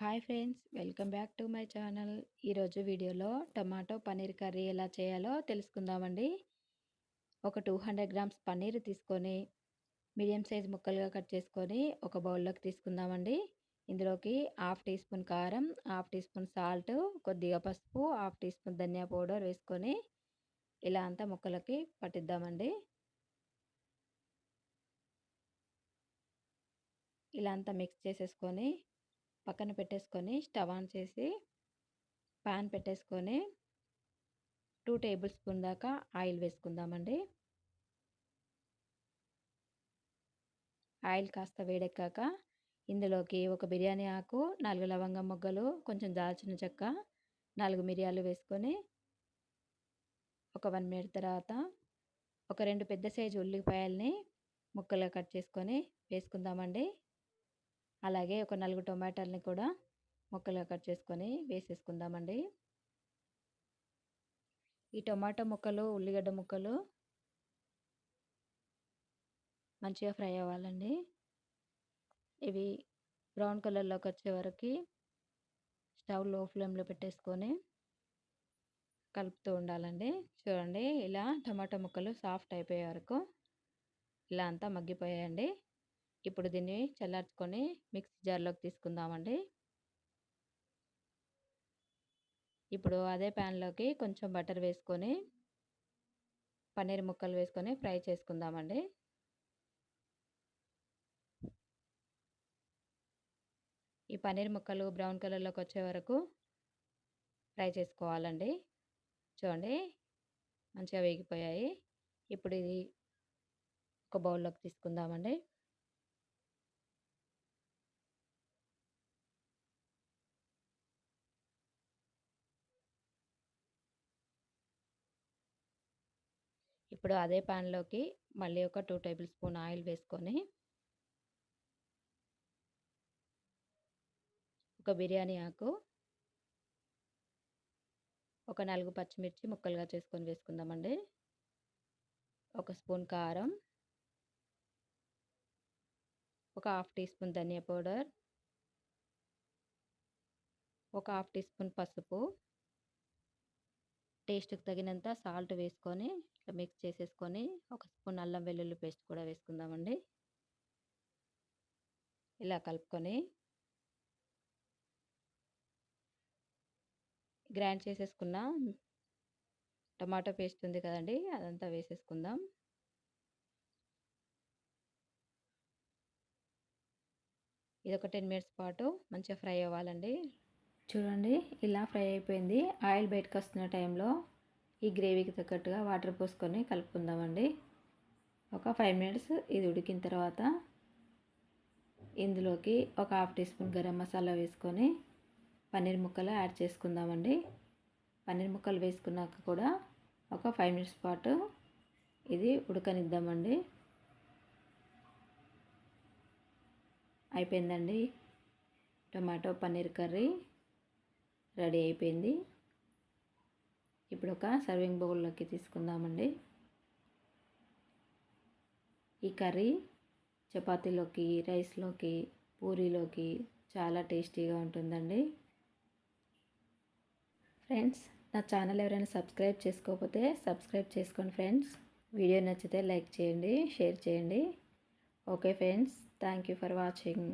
Hi friends welcome back to my channel. ఈరోజు వీడియోలో tomato paneer curry ఎలా చేయాలో తెలుసుకుందామండి. ఒక టూ హండ్రెడ్ గ్రామ్స్ పన్నీర్ తీసుకొని మీడియం సైజ్ ముక్కలుగా కట్ చేసుకొని ఒక బౌల్లోకి తీసుకుందామండి. ఇందులోకి హాఫ్ టీ స్పూన్ కారం హాఫ్ టీ స్పూన్ సాల్ట్ కొద్దిగా పసుపు హాఫ్ టీ స్పూన్ ధనియా పౌడర్ వేసుకొని ఇలా అంతా ముక్కలకి పట్టిద్దామండి. ఇలా అంతా మిక్స్ చేసేసుకొని పక్కన పెట్టేసుకొని స్టవ్ ఆన్ చేసి పాన్ పెట్టేసుకొని టూ టేబుల్ స్పూన్ దాకా ఆయిల్ వేసుకుందామండి. ఆయిల్ కాస్త వేడెక్కాక ఇందులోకి ఒక బిర్యానీ ఆకు నాలుగు లవంగం మొగ్గలు కొంచెం దాల్చిన చెక్క నాలుగు మిరియాలు వేసుకొని ఒక వన్ మినిట్ తర్వాత ఒక రెండు పెద్ద సైజు ఉల్లిపాయల్ని ముక్కలుగా కట్ చేసుకొని వేసుకుందామండి. అలాగే ఒక నలుగు టొమాటోల్ని కూడా ముక్కలుగా కట్ చేసుకొని వేసేసుకుందామండి. ఈ టొమాటో ముక్కలు ఉల్లిగడ్డ ముక్కలు మంచిగా ఫ్రై అవ్వాలండి. ఇవి బ్రౌన్ కలర్లోకి వచ్చే వరకు స్టవ్లో ఫ్లేమ్లో పెట్టేసుకొని కలుపుతూ ఉండాలండి. చూడండి ఇలా టమాటో ముక్కలు సాఫ్ట్ అయిపోయే వరకు ఇలా అంతా మగ్గిపోయాయండి. ఇప్పుడు దీన్ని చల్లార్చుకొని మిక్సీ జార్లోకి తీసుకుందామండి. ఇప్పుడు అదే ప్యాన్లోకి కొంచెం బటర్ వేసుకొని పన్నీర్ ముక్కలు వేసుకొని ఫ్రై చేసుకుందామండి. ఈ పన్నీర్ ముక్కలు బ్రౌన్ కలర్లోకి వచ్చే వరకు ఫ్రై చేసుకోవాలండి. చూడండి మంచిగా వేగిపోయాయి. ఇప్పుడు ఇది ఒక బౌల్లోకి తీసుకుందామండి. ఇప్పుడు అదే ప్యాన్లోకి మళ్ళీ ఒక టూ టేబుల్ స్పూన్ ఆయిల్ వేసుకొని ఒక బిర్యానీ ఆకు ఒక నాలుగు పచ్చిమిర్చి ముక్కలుగా చేసుకొని వేసుకుందామండి. ఒక స్పూన్ కారం. ఒక హాఫ్ టీ స్పూన్ ధనియా పౌడర్. ఒక హాఫ్ టీ స్పూన్ పసుపు. టేస్ట్కి తగినంత సాల్ట్ వేసుకొని ఇట్లా మిక్స్ చేసేసుకొని ఒక స్పూన్ అల్లం వెల్లుల్లి పేస్ట్ కూడా వేసుకుందామండి. ఇలా కలుపుకొని గ్రైండ్ చేసేసుకున్న టమాటో పేస్ట్ ఉంది కదండి అదంతా వేసేసుకుందాం. ఇది ఒక టెన్ మినిట్స్ పాటు మంచిగా ఫ్రై అవ్వాలండి. చూడండి ఇలా ఫ్రై అయిపోయింది. ఆయిల్ బయటకు వస్తున్న టైంలో ఈ గ్రేవీకి తగ్గట్టుగా వాటర్ పోసుకొని కలుపుకుందామండి. ఒక ఫైవ్ మినిట్స్ ఇది ఉడికిన తర్వాత ఇందులోకి ఒక half teaspoon garam masala వేసుకొని పన్నీర్ ముక్కలు యాడ్ చేసుకుందామండి. పన్నీర్ ముక్కలు వేసుకున్నాక కూడా ఒక ఫైవ్ మినిట్స్ పాటు ఇది ఉడకనిద్దామండి. అయిపోయిందండి. టమాటో పన్నీర్ కర్రీ రెడీ అయిపోయింది. ఇప్పుడు ఒక సర్వింగ్ బౌల్లోకి తీసుకుందామండి. ఈ కర్రీ చపాతీలోకి రైస్లోకి పూరీలోకి చాలా టేస్టీగా ఉంటుందండి. ఫ్రెండ్స్ నా ఛానల్ ఎవరైనా సబ్స్క్రైబ్ చేసుకోకపోతే సబ్స్క్రైబ్ చేసుకోండి ఫ్రెండ్స్. వీడియో నచ్చితే లైక్ చేయండి షేర్ చేయండి. Okay friends thank you for watching.